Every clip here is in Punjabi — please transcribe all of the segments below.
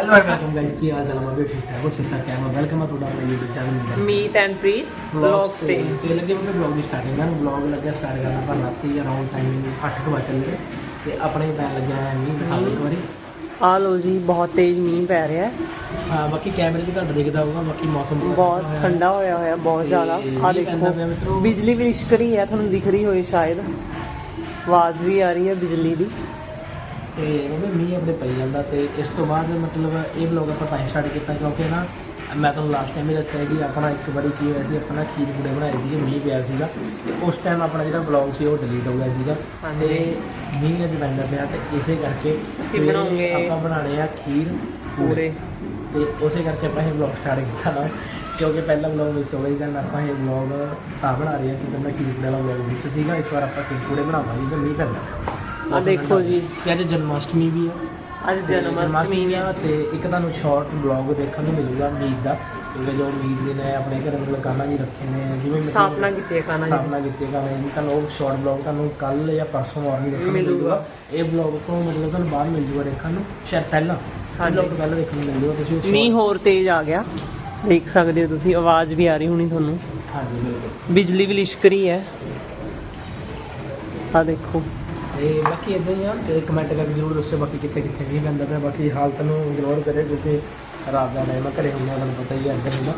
ਹੈਲੋ ਵੈਲਕਮ ਗਾਇਸ ਕੀ ਹਾਲ ਚਾਲ ਮਾਬੇ ਠੀਕ ਠਾਕ ਹੋ ਸਿੱਧਾ ਕੈਮਰਾ ਵੈਲਕਮ ਆ ਤੁਹਾਡਾ ਆਪਣੇ YouTube ਚੈਨਲ ਨੂੰ ਮੀਤ ਐਂਡ ਪ੍ਰੀਤ ਵਲੌਗਸ ਤੇ। ਤੇ। ਲੱਗੇ ਮੈਂ ਵਲੌਗ ਦੀ ਸਟਾਰਟਿੰਗ ਨਾਲ ਵਲੌਗ ਲੱਗਿਆ ਸਟਾਰਟ ਕਰਨਾ ਪਰ ਰਾਤੀ ਅਰਾਊਂਡ ਟਾਈਮ 8 ਵਜੇ ਚੱਲੇ। ਤੇ ਆਪਣੇ ਪੈਣ ਲੱਗਿਆ ਹੈ ਮੀਂਹ ਦਿਖਾ ਲਓ ਇੱਕ ਵਾਰੀ। ਆ ਲੋ ਜੀ ਬਹੁਤ ਤੇਜ਼ ਮੀਂਹ ਪੈ ਰਿਹਾ ਹੈ। ਹਾਂ ਬਾਕੀ ਕੈਮਰੇ ਤੇ ਘੱਟ ਦਿਖਦਾ ਹੋਊਗਾ ਬਾਕੀ ਮੌਸਮ ਬਹੁਤ ਠੰਡਾ ਹੋਇਆ ਹੋਇਆ ਬਹੁਤ ਜ਼ਿਆਦਾ। ਆ ਦੇਖੋ ਬਿਜਲੀ ਵੀ ਲਿਸ਼ਕ ਰਹੀ ਹੈ ਤੁਹਾਨੂੰ ਦਿਖ ਰਹੀ ਹੋਏ ਸ਼ਾਇਦ। ਆਵਾਜ਼ ਵੀ ਆ ਰਹੀ ਹੈ ਬਿਜਲੀ ਦੀ। ਤੇ ਉਹਦੇ ਮੀਂਹ ਆਪਣੇ ਪਈ ਜਾਂਦਾ ਤੇ ਇਸ ਤੋਂ ਬਾਅਦ ਮਤਲਬ ਇਹ ਵਲੌਗ ਆਪਾਂ ਤਾਂ ਸਟਾਰਟ ਕੀਤਾ ਕਿਉਂਕਿ ਨਾ ਮੈਂ ਤੁਹਾਨੂੰ ਲਾਸਟ ਟਾਈਮ ਵੀ ਦੱਸਿਆ ਕਿ ਆਪਣਾ ਇੱਕ ਵਾਰੀ ਕੀ ਹੋਇਆ ਸੀ ਆਪਣਾ ਖੀਰ ਪੂੜੇ ਬਣਾਏ ਸੀਗੇ ਮੀਂਹ ਪਿਆ ਸੀਗਾ ਤੇ ਉਸ ਟਾਈਮ ਆਪਣਾ ਜਿਹੜਾ ਵਲੌਗ ਸੀ ਉਹ ਡਿਲੀਟ ਹੋ ਗਿਆ ਸੀਗਾ। ਤੇ ਮੀਂਹ ਅੱਜ ਪੈਂਦਾ ਪਿਆ ਤੇ ਇਸੇ ਕਰਕੇ ਅਸੀਂ ਬਣਾਉਂਗੇ। ਆਪਾਂ ਬਣਾਣੇ ਆ ਖੀਰ ਪੂਰੇ ਤੇ ਉਸੇ ਕਰਕੇ ਆਪਾਂ ਇਹ ਵਲੌਗ ਸਟਾਰਟ ਕੀਤਾ ਨਾ ਕਿਉਂਕਿ ਪਹਿਲਾ ਵਲੌਗ ਮਿਸ ਹੋ ਗਿਆ ਸੀ ਆਪਾਂ ਇਹ ਵਲੌਗ ਤਾਂ ਬਣਾ ਰਹੇ ਹਾਂ ਕਿ ਮੈਂ ਖੀਰ ਪੂੜੇ ਵਾਲਾ ਵਲੌਗ ਮਿਸ ਸੀਗਾ ਇਸ ਵਾਰ ਆਪਾਂ ਖੀਰ ਪੂੜੇ ਬਣਾਵਾਂਗੇ ਤੇ ਮੀਂਹ ਪੈਂਦਾ ਆ ਦੇਖੋ ਜੀ। ਤੇ ਅੱਜ ਜਨਮ ਅਸ਼ਟਮੀ ਵੀ ਹੈ ਅੱਜ ਜਨਮ ਅਸ਼ਟਮੀ ਵੀ ਆ। ਤੇ ਇੱਕ ਤੁਹਾਨੂੰ ਸ਼ਾਰਟ ਵਲੌਗ ਦੇਖਣ ਨੂੰ ਮਿਲੂਗਾ ਮੀਤ ਦਾ। ਕਿਉਂਕਿ ਜੋ ਮੀਤ ਨੇ ਆਪਣੇ ਘਰ ਮਤਲਬ ਕਾਨਾ ਜੀ ਰੱਖੇ ਨੇ ਜਿਵੇਂ ਸਥਾਪਨਾ ਕੀਤੀ ਹੈ ਕਾਨਾ ਜੀ ਸਥਾਪਨਾ ਕੀਤੀ ਹੈ ਕਾਨਾ ਜੀ ਤੁਹਾਨੂੰ ਉਹ ਸ਼ਾਰਟ ਵਲੌਗ ਤੁਹਾਨੂੰ ਕੱਲ ਜਾਂ ਪਰਸੋਂ ਮਾਰਨਿੰਗ ਦੇਖਣ ਨੂੰ ਮਿਲੂਗਾ। ਇਹ ਵਲੌਗ ਤੋਂ ਮਤਲਬ ਤੁਹਾਨੂੰ ਬਾਅਦ ਮਿਲ ਜੂਗਾ ਦੇਖਣ ਨੂੰ ਸ਼ਾਇਦ ਪਹਿਲਾਂ। ਹਾਂਜੀ। ਪਹਿਲਾਂ ਦੇਖਣ ਨੂੰ ਮਿਲ ਜੂਗਾ ਤੁਸੀਂ ਮੀਂਹ ਹੋਰ ਤੇਜ਼ ਆ ਗਿਆ। ਦੇਖ ਸਕਦੇ ਹੋ ਤੁਸੀਂ ਆਵਾਜ਼ ਵੀ ਆ ਰਹੀ ਹੋਣੀ ਤੁਹਾਨੂੰ। ਹਾਂਜੀ ਬਿਲਕੁਲ। ਬਿਜਲੀ ਵੀ ਲਿਸ਼ਕ ਰਹੀ ਹੈ। ਆ ਦੇਖੋ। ਤੇ ਬਾਕੀ ਇਦਾਂ ਹੀ ਆ, ਤੇ ਕਮੈਂਟ ਕਰਕੇ ਜ਼ਰੂਰ ਦੱਸਿਓ ਬਾਕੀ ਕਿੱਥੇ ਕਿੱਥੇ ਵੀ ਪੈਂਦਾ ਪਿਆ, ਬਾਕੀ ਹਾਲਤ ਨੂੰ ਇਗਨੋਰ ਕਰੇ ਕਿਉਂਕਿ ਰਾਤ ਦਾ ਟਾਈਮ ਆ, ਘਰੇ ਹੁੰਦੇ ਆ ਤੁਹਾਨੂੰ ਪਤਾ ਹੀ ਹੈ ਇੱਧਰ ਹੁੰਦਾ।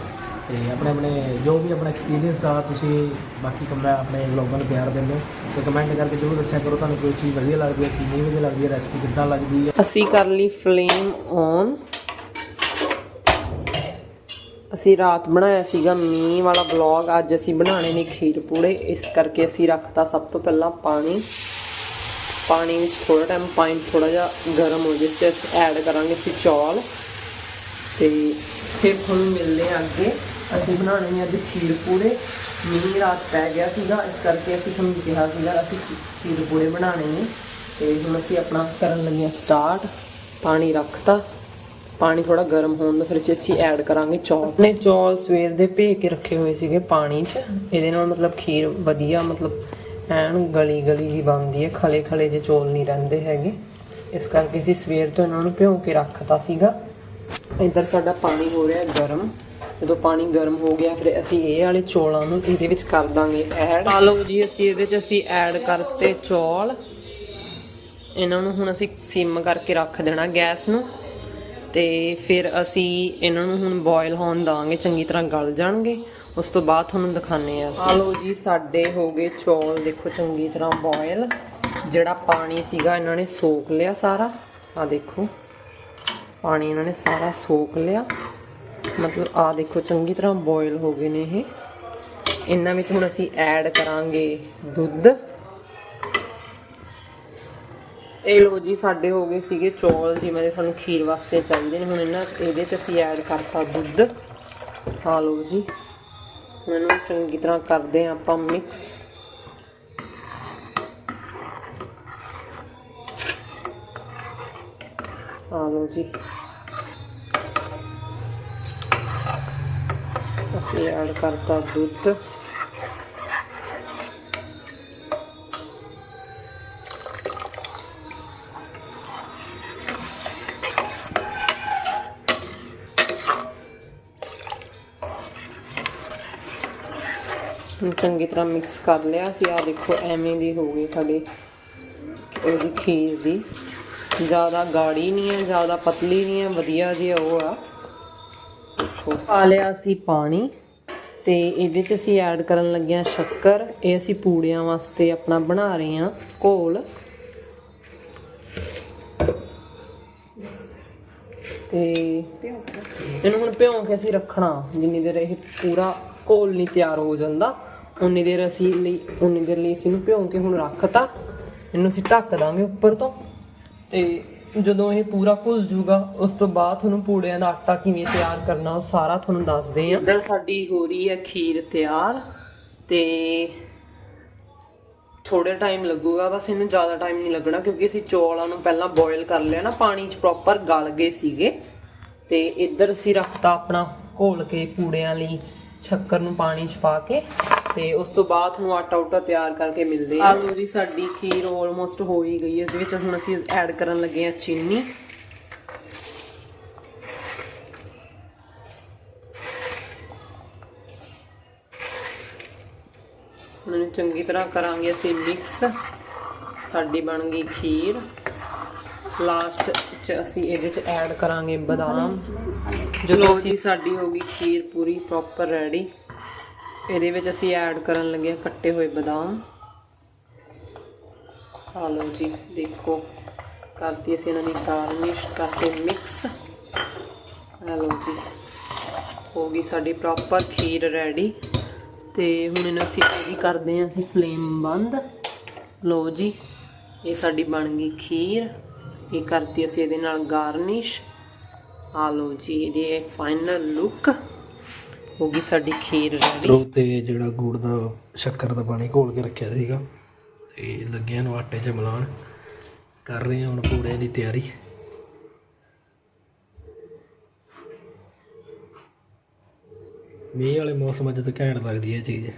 ਤੇ ਆਪਣੇ ਆਪਣੇ ਜੋ ਵੀ ਆਪਣਾ ਐਕਸਪੀਰੀਅੰਸ ਆ, ਤੁਸੀਂ ਬਾਕੀ ਕਮਰਾ ਆਪਣੇ ਵਲੌਗਾਂ ਨੂੰ ਪਿਆਰ ਦਿੰਦੇ ਹੋ। ਤੇ ਕਮੈਂਟ ਕਰਕੇ ਜ਼ਰੂਰ ਦੱਸਿਆ ਕਰੋ, ਤੁਹਾਨੂੰ ਕੋਈ ਚੀਜ਼ ਵਧੀਆ ਲੱਗਦੀ ਹੈ ਕੀ ਨਹੀਂ ਵਧੀਆ ਲੱਗਦੀ ਹੈ ਰੈਸਪੀ ਕਿੱਦਾਂ ਲੱਗਦੀ ਹੈ ਅਸੀਂ ਕਰ ਲਈ ਫਲੇਮ ਔਨ ਅਸੀਂ ਰਾਤ ਬਣਾਇਆ ਸੀਗਾ ਮੀਂਹ ਵਾਲਾ ਵਲੌਗ ਅੱਜ ਅਸੀਂ ਬਣਾਣੇ ਨੇ ਖੀਰ ਪੂੜੇ, ਇਸ ਕਰਕੇ ਅਸੀਂ ਰੱਖਤਾ ਸਭ ਤੋਂ ਪਹਿਲਾਂ ਪਾਣੀ। ਪਾਣੀ ਵਿੱਚ ਥੋੜਾ ਟਾਈਮ ਪਾਣੀ ਥੋੜਾ ਜਿਹਾ ਗਰਮ ਹੋ ਜੇ ਤੇ ਅਸੀਂ ਐਡ ਕਰਾਂਗੇ ਅਸੀਂ ਚੌਲ। ਤੇ ਫਿਰ ਤੁਹਾਨੂੰ ਮਿਲਦੇ ਹਾਂ ਅੱਗੇ। ਅਸੀਂ ਬਣਾਉਣੇ ਨੇ ਅੱਜ ਖੀਰ ਪੂੜੇ। ਮੀਂਹ ਰਾਤ ਪੈ ਗਿਆ ਸੀਗਾ, ਇਸ ਕਰਕੇ ਅਸੀਂ ਤੁਹਾਨੂੰ ਕਿਹਾ ਸੀਗਾ, ਅਸੀਂ ਖੀਰ ਪੂੜੇ ਬਣਾਉਣੇ ਨੇ। ਤੇ ਹੁਣ ਅਸੀਂ ਆਪਣਾ ਕਰਨ ਲੱਗੇ ਹਾਂ ਸਟਾਰਟ ਪਾਣੀ ਰੱਖਤਾ। ਪਾਣੀ ਥੋੜਾ ਗਰਮ ਹੋਣ ਦਾ, ਫਿਰ 'ਚ ਅਸੀਂ ਐਡ ਕਰਾਂਗੇ ਚੌਲ। ਨੇ ਚੌਲ ਸਵੇਰ ਦੇ ਭੇ ਕੇ ਰੱਖੇ ਹੋਏ ਸੀਗੇ ਪਾਣੀ 'ਚ। ਇਹਦੇ ਨਾਲ ਮਤਲਬ ਖੀਰ ਵਧੀਆ, ਮਤਲਬ ਐਨ ਗਲੀ ਗਲੀ ਜੀ ਬਣਦੀ ਹੈ, ਖਲੇ ਖਲੇ ਜੇ ਚੌਲ ਨਹੀਂ ਰਹਿੰਦੇ ਹੈਗੇ। ਇਸ ਕਰਕੇ ਅਸੀਂ ਸਵੇਰ ਤੋਂ ਇਹਨਾਂ ਨੂੰ ਭਿਉਂ ਕੇ ਰੱਖਤਾ ਸੀਗਾ। ਇੱਧਰ ਸਾਡਾ ਪਾਣੀ ਹੋ ਰਿਹਾ ਗਰਮ। ਜਦੋਂ ਪਾਣੀ ਗਰਮ ਹੋ ਗਿਆ, ਫਿਰ ਅਸੀਂ ਇਹ ਵਾਲੇ ਚੌਲਾਂ ਨੂੰ ਇਹਦੇ ਵਿੱਚ ਕਰ ਦਾਂਗੇ ਐਡ ਆ ਲਓ ਜੀ, ਅਸੀਂ ਇਹਦੇ 'ਚ ਅਸੀਂ ਐਡ ਕਰਤੇ ਚੌਲ। ਇਹਨਾਂ ਨੂੰ ਹੁਣ ਅਸੀਂ ਸਿਮ ਕਰਕੇ ਰੱਖ ਦੇਣਾ ਗੈਸ ਨੂੰ। ਤੇ ਫਿਰ ਅਸੀਂ ਇਹਨਾਂ ਨੂੰ ਹੁਣ ਬੋਇਲ ਹੋਣ ਦਾਂਗੇ, ਚੰਗੀ ਤਰ੍ਹਾਂ ਗਲ ਜਾਣਗੇ। ਉਸ ਤੋਂ ਬਾਅਦ ਤੁਹਾਨੂੰ ਦਿਖਾਣੇ ਆ ਆ ਲਓ ਜੀ, ਸਾਡੇ ਹੋ ਗਏ ਚੌਲ। ਦੇਖੋ, ਚੰਗੀ ਤਰ੍ਹਾਂ ਬੋਇਲ ਜਿਹੜਾ ਪਾਣੀ ਸੀਗਾ, ਇਹਨਾਂ ਨੇ ਸੋਕ ਲਿਆ ਸਾਰਾ। ਆ ਦੇਖੋ, ਪਾਣੀ ਇਹਨਾਂ ਨੇ ਸਾਰਾ ਸੋਕ ਲਿਆ। ਮਤਲਬ ਆ ਦੇਖੋ, ਚੰਗੀ ਤਰ੍ਹਾਂ ਬੋਇਲ ਹੋ ਗਏ ਨੇ ਇਹ। ਇਹਨਾਂ ਵਿੱਚ ਹੁਣ ਅਸੀਂ ਐਡ ਕਰਾਂਗੇ ਦੁੱਧ। ਇਹ ਲੋ ਜੀ, ਸਾਡੇ ਹੋ ਗਏ ਸੀਗੇ ਚੌਲ ਜਿਵੇਂ ਦੇ ਸਾਨੂੰ ਖੀਰ ਵਾਸਤੇ ਚਾਹੀਦੇ ਨੇ। ਹੁਣ ਇਹਨਾਂ ਇਹਦੇ ਚ ਅਸੀਂ ਐਡ ਕਰਤਾ ਦੁੱਧ। ਆ ਲੋ ਜੀ। ਹੁਣ ਇਹਨੂੰ ਚੰਗੀ ਤਰ੍ਹਾਂ ਕਰਦੇ ਹਾਂ ਆਪਾਂ ਮਿਕਸ ਆ ਲੋ ਜੀ। ਅਸੀਂ ਐਡ ਕਰਤਾ ਦੁੱਧ। ਚੰਗੀ ਤਰ੍ਹਾਂ ਮਿਕਸ ਕਰ ਲਿਆ ਸੀ। ਆ ਦੇਖੋ, ਐਵੇਂ ਦੀ ਹੋ ਗਈ ਸਾਡੀ ਉਹਦੀ ਖੀਰ ਦੀ। ਜ਼ਿਆਦਾ ਗਾੜੀ ਨਹੀਂ ਹੈ, ਜ਼ਿਆਦਾ ਪਤਲੀ ਨਹੀਂ ਹੈ, ਵਧੀਆ ਜੀ ਉਹ ਆ। ਦੇਖੋ, ਪਾ ਲਿਆ ਸੀ ਪਾਣੀ ਤੇ ਇਹਦੇ 'ਚ ਅਸੀਂ ਐਡ ਕਰਨ ਲੱਗੇ ਹਾਂ ਸ਼ੱਕਰ। ਇਹ ਅਸੀਂ ਪੂੜਿਆਂ ਵਾਸਤੇ ਆਪਣਾ ਬਣਾ ਰਹੇ ਹਾਂ, ਘੋਲ। ਤੇ ਇਹਨੂੰ ਹੁਣ ਭਿਉਂ ਕੇ ਅਸੀਂ ਰੱਖਣਾ, ਜਿੰਨੀ ਦੇਰ ਇਹ ਪੂਰਾ ਘੋਲ ਨਹੀਂ ਤਿਆਰ ਹੋ ਜਾਂਦਾ। ਉਨੀ ਦੇਰ ਅਸੀਂ ਲਈ, ਉਨੀ ਦੇਰ ਲਈ ਅਸੀਂ ਇਹਨੂੰ ਭਿਉਂ ਕੇ ਹੁਣ ਰੱਖਤਾ। ਇਹਨੂੰ ਅਸੀਂ ਢੱਕ ਦਾਂਗੇ ਉੱਪਰ ਤੋਂ। ਤੇ ਜਦੋਂ ਇਹ ਪੂਰਾ ਘੁਲ ਜੂਗਾ, ਉਸ ਤੋਂ ਬਾਅਦ ਤੁਹਾਨੂੰ ਪੂੜਿਆਂ ਦਾ ਆਟਾ ਕਿਵੇਂ ਤਿਆਰ ਕਰਨਾ, ਉਹ ਸਾਰਾ ਤੁਹਾਨੂੰ ਦੱਸਦੇ ਹਾਂ। ਇੱਧਰ ਸਾਡੀ ਹੋ ਰਹੀ ਹੈ ਖੀਰ ਤਿਆਰ। ਤੇ ਥੋੜਾ ਟਾਈਮ ਲੱਗੂਗਾ, ਬਸ ਇਹਨੂੰ ਜ਼ਿਆਦਾ ਟਾਈਮ ਨਹੀਂ ਲੱਗਣਾ, ਕਿਉਂਕਿ ਅਸੀਂ ਚੌਲਾਂ ਨੂੰ ਪਹਿਲਾਂ ਬੋਇਲ ਕਰ ਲਿਆ ਨਾ, ਪਾਣੀ 'ਚ ਪ੍ਰੋਪਰ ਗਲ ਗਏ ਸੀਗੇ। ਤੇ ਇੱਧਰ ਅਸੀਂ ਰੱਖਤਾ ਆਪਣਾ ਘੋਲ ਕੇ ਪੂੜਿਆਂ ਲਈ, ਸ਼ੱਕਰ ਨੂੰ ਪਾਣੀ 'ਚ ਪਾ ਕੇ। ਤੇ ਉਸ ਤੋਂ ਬਾਅਦ ਨੂੰ ਆਟਾ ਉਟਾ ਤਿਆਰ ਕਰਕੇ ਮਿਲਦੇ ਆ। ਆਲੂ ਦੀ ਸਾਡੀ ਖੀਰ ਆਲਮੋਸਟ ਹੋ ਹੀ ਗਈ ਹੈ ਇਸ ਵਿੱਚ ਹੁਣ ਅਸੀਂ ਐਡ ਕਰਨ ਲੱਗੇ ਆ ਚੀਨੀ। ਨੂੰ ਚੰਗੀ ਤਰ੍ਹਾਂ ਕਰਾਂਗੇ ਅਸੀਂ ਮਿਕਸ ਸਾਡੀ ਬਣ ਗਈ ਖੀਰ। ਲਾਸਟ ਚ ਅਸੀਂ ਇਹਦੇ ਚ ਐਡ ਕਰਾਂਗੇ ਬਦਾਮ। ਜਦੋਂ ਅਸੀਂ ਸਾਡੀ ਹੋ ਗਈ ਖੀਰ ਪੂਰੀ ਪ੍ਰੋਪਰ ਰੈਡੀ ਇਹਦੇ ਵਿੱਚ ਅਸੀਂ ਐਡ ਕਰਨ ਲੱਗੇ ਹਾਂ ਕੱਟੇ ਹੋਏ ਬਦਾਮ। ਆ ਲਓ ਜੀ, ਦੇਖੋ ਕਰਤੀ ਅਸੀਂ ਇਹਨਾਂ ਦੀ ਗਾਰਨਿਸ਼ ਕਰਕੇ ਮਿਕਸ ਆ ਲਓ ਜੀ, ਹੋ ਗਈ ਸਾਡੀ ਪ੍ਰੋਪਰ ਖੀਰ ਰੈਡੀ ਤੇ ਹੁਣ ਇਹਨੂੰ ਅਸੀਂ ਕੀ ਕਰਦੇ ਹਾਂ, ਅਸੀਂ ਫਲੇਮ ਬੰਦ। ਲਓ ਜੀ, ਇਹ ਸਾਡੀ ਬਣ ਗਈ ਖੀਰ। ਇਹ ਕਰਤੀ ਅਸੀਂ ਇਹਦੇ ਨਾਲ ਗਾਰਨਿਸ਼ ਆ ਲਓ ਜੀ, ਇਹਦੀ ਫਾਈਨਲ ਲੁੱਕ ਹੋ ਗਈ ਸਾਡੀ ਖੀਰ ਰੈਡੀ। ਰੋ ਤੇ ਜਿਹੜਾ ਗੁੜ ਦਾ ਸ਼ੱਕਰ ਦਾ ਪਾਣੀ ਘੋਲ ਕੇ ਰੱਖਿਆ ਸੀਗਾ, ਤੇ ਲੱਗਿਆ ਨੂੰ ਆਟੇ 'ਚ ਮਿਲਾਉਣ। ਕਰ ਰਹੇ ਹਾਂ ਹੁਣ ਪੂੜੇ ਦੀ ਤਿਆਰੀ। ਮੀਂਹ ਵਾਲੇ ਮੌਸਮ ਅੱਜ ਤਾਂ ਘੈਂਟ ਲੱਗਦੀ ਹੈ ਇਹ ਚੀਜ਼।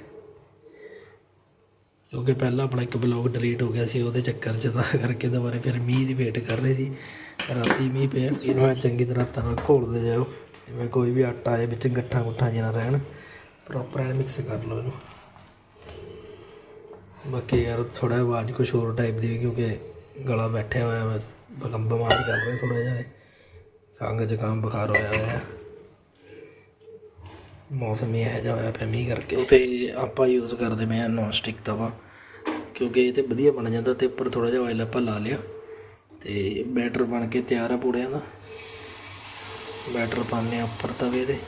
ਕਿਉਂਕਿ ਪਹਿਲਾਂ ਆਪਣਾ ਇੱਕ ਬਲੌਗ ਡਿਲੀਟ ਹੋ ਗਿਆ ਸੀ, ਉਹਦੇ ਚੱਕਰ 'ਚ ਤਾਂ ਕਰਕੇ ਦੁਬਾਰੇ ਫਿਰ ਮੀਂਹ ਦੀ ਵੇਟ ਕਰ ਰਹੇ ਸੀ। ਰਾਤੀ ਮੀਂਹ ਪਿਆ, ਇਹਨੂੰ ਐਂ ਚੰਗੀ ਤਰ੍ਹਾਂ ਤਾਂ ਘੋਲਦੇ ਜਾਓ। ਜਿਵੇਂ ਕੋਈ ਵੀ ਆਟਾ ਹੈ ਵਿੱਚ ਗੱਠਾਂ ਗੁੱਠਾਂ ਜਿਹਾ ਨਾ ਰਹਿਣ ਪ੍ਰੋਪਰ ਐਨ ਮਿਕਸ ਕਰ ਲਓ ਇਹਨੂੰ। ਬਾਕੀ ਯਾਰ ਥੋੜਾ ਆਵਾਜ਼ ਕੁਝ ਹੋਰ ਟਾਈਪ ਦੀ ਹੈ ਕਿਉਂਕਿ ਗਲਾ ਬੈਠਿਆ ਹੋਇਆ ਮੈਂ ਬਕੰਬ ਬਿਮਾਰ ਕਰ ਰਿਹਾ ਥੋੜਾ ਜਿਹਾ ਖੰਘ ਜ਼ੁਕਾਮ ਬੁਖਾਰ ਹੋਇਆ ਹੋਇਆ ਮੌਸਮ ਹੀ ਇਹੋ ਜਿਹਾ ਹੋਇਆ ਪਿਆ ਮੀਂਹ ਕਰਕੇ। ਤੇ ਆਪਾਂ ਯੂਜ਼ ਕਰਦੇ ਮੈਂ ਨੌਨ ਸਟਿਕ ਤਵਾ, ਕਿਉਂਕਿ ਇਹ ਤੇ ਵਧੀਆ ਬਣ ਜਾਂਦਾ ਤੇ ਉੱਪਰ ਥੋੜਾ ਜਿਹਾ ਆਇਲ ਆਪਾਂ ਲਾ ਲਿਆ। ਤੇ ਬੈਟਰ ਬਣ ਕੇ ਤਿਆਰ ਆ ਪੂੜਿਆਂ ਦਾ। ਬੈਟਰ ਪਾਉਂਦੇ ਆ ਉੱਪਰ ਤਵੇ ਦੇ।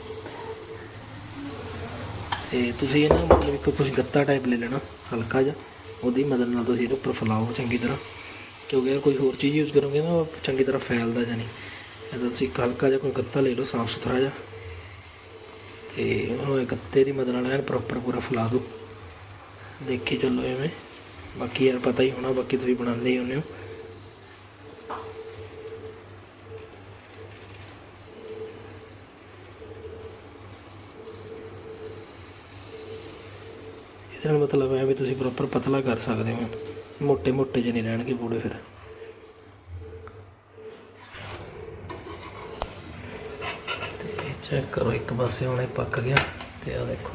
ਤੇ ਤੁਸੀਂ ਇਹਨਾਂ ਨੂੰ ਮਤਲਬ ਇੱਕ ਕੁਝ ਗੱਤਾ ਟਾਈਪ ਲੈ ਲੈਣਾ, ਹਲਕਾ ਜਿਹਾ। ਉਹਦੀ ਮਦਦ ਨਾਲ ਤੁਸੀਂ ਇਹਦੇ ਉੱਪਰ ਫੈਲਾਓ ਚੰਗੀ ਤਰ੍ਹਾਂ। ਕਿਉਂਕਿ ਯਾਰ ਕੋਈ ਹੋਰ ਚੀਜ਼ ਯੂਜ਼ ਕਰੋਗੇ ਨਾ, ਉਹ ਚੰਗੀ ਤਰ੍ਹਾਂ ਫੈਲਦਾ ਜਾਂ ਨਹੀਂ। ਇਹਦਾ ਤੁਸੀਂ ਇੱਕ ਹਲਕਾ ਜਿਹਾ ਕੋਈ ਗੱਤਾ ਲੈ ਲਓ, ਸਾਫ਼ ਸੁਥਰਾ ਜਿਹਾ। ਤੇ ਉਹਨੂੰ ਇਹ ਗੱਤੇ ਦੀ ਮਦਦ ਨਾਲ ਐਨ ਪ੍ਰੋਪਰ ਪੂਰਾ ਫੈਲਾ ਦਿਓ। ਦੇਖੀ ਚੱਲੋ ਐਵੇਂ। ਬਾਕੀ ਯਾਰ ਪਤਾ ਹੀ ਹੋਣਾ, ਬਾਕੀ ਤੁਸੀਂ ਬਣਾਉਂਦੇ ਹੀ ਹੁੰਦੇ ਹੋ। ਇਸ ਨਾਲ ਮਤਲਬ ਹੈ ਵੀ ਤੁਸੀਂ ਪ੍ਰੋਪਰ ਪਤਲਾ ਕਰ ਸਕਦੇ ਹੋ। ਮੋٹے ਮੋٹے ਜਿਹੇ ਨਹੀਂ ਰਹਿਣਗੇ ਪੂੜੇ ਫਿਰ। ਤੇ ਚੈੱਕ ਕਰੋ ਇੱਕ ਪਾਸੇ ਹੁਣ ਇਹ ਪੱਕ ਗਿਆ ਤੇ ਆ ਦੇਖੋ।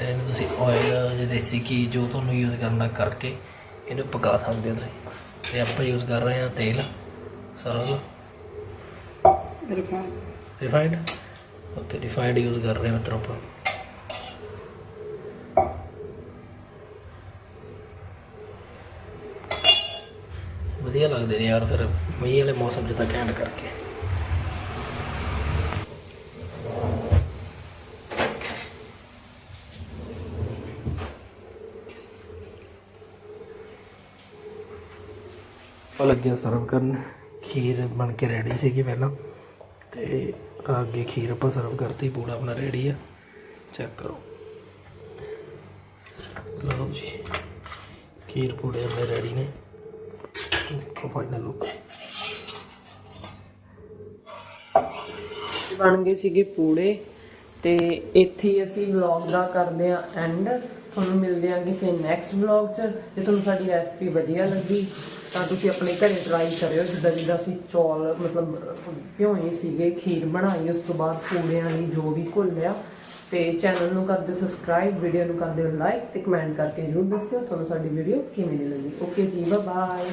ਇਹਨੂੰ ਤੁਸੀਂ ਆਇਲ ਜੇ ਦੇਸੀ ਘੀ ਜੋ ਤੁਹਾਨੂੰ ਯੂਜ਼ ਕਰਨਾ ਕਰਕੇ ਇਹਨੂੰ ਪਕਾ ਸਕਦੇ ਹੋ ਤੁਸੀਂ। ਤੇ ਆਪਾਂ ਯੂਜ਼ ਕਰ ਰਹੇ ਹਾਂ ਤੇਲ ਸਰੋਂ ਦਾ। Refined refined okay refined use ਕਰ ਰਹੇ ਹਾਂ ਮਿੱਤਰੋ ਆਪਾਂ। ਵਧੀਆ ਲੱਗਦੇ ਨੇ ਯਾਰ ਫਿਰ ਮੀਂਹ ਵਾਲੇ ਮੌਸਮ 'ਚ ਤਾਂ ਘੈਂਟ ਕਰਕੇ। ਉਹ ਲੱਗਿਆ ਸਰਵ ਕਰਨ। ਖੀਰ ਬਣ ਕੇ ਰੈਡੀ ਸੀਗੀ ਪਹਿਲਾਂ। ਤੇ ਅੱਗੇ ਖੀਰ ਆਪਾਂ ਸਰਵ ਕਰਤੀ, ਪੂੜਾ ਆਪਣਾ ਰੈਡੀ ਆ। ਚੈੱਕ ਕਰੋ। ਲਓ ਜੀ। ਖੀਰ ਪੂੜੇ ਆਪਣੇ ਰੈਡੀ ਨੇ। ਦੇਖੋ ਫਾਈਨਲ ਲੁੱਕ ਬਣ ਗਏ ਸੀਗੇ ਪੂੜੇ ਤੇ ਇੱਥੇ ਹੀ ਅਸੀਂ ਵਲੌਗ ਦਾ ਕਰਦੇ ਆ ਐਂਡ ਤੁਹਾਨੂੰ ਮਿਲਦੇ ਆ ਕਿਸੇ ਨੈਕਸਟ ਵਲੌਗ 'ਚ ਜੇ ਤੁਹਾਨੂੰ ਸਾਡੀ ਰੈਸਪੀ ਵਧੀਆ ਲੱਗੀ ਤਾਂ ਤੁਸੀਂ ਆਪਣੇ ਘਰੇ ਟਰਾਈ ਕਰਿਓ। ਜਿੱਦਾਂ ਜਿੱਦਾਂ ਅਸੀਂ ਚੌਲ ਮਤਲਬ ਭਿਓਏ ਸੀਗੇ, ਖੀਰ ਬਣਾਈ, ਉਸ ਤੋਂ ਬਾਅਦ ਪੂੜਿਆਂ ਲਈ ਜੋ ਵੀ ਘੁੱਲਿਆ। ਤੇ ਚੈਨਲ ਨੂੰ ਕਰ ਦਿਓ ਸਬਸਕ੍ਰਾਈਬ ਵੀਡੀਓ ਨੂੰ ਕਰ ਦਿਓ ਲਾਈਕ ਤੇ ਕਮੈਂਟ ਕਰਕੇ ਜ਼ਰੂਰ ਦੱਸਿਓ ਤੁਹਾਨੂੰ ਸਾਡੀ ਵੀਡੀਓ ਕਿਵੇਂ ਦੀ ਲੱਗੀ। ਓਕੇ ਜੀ ਬਾਏ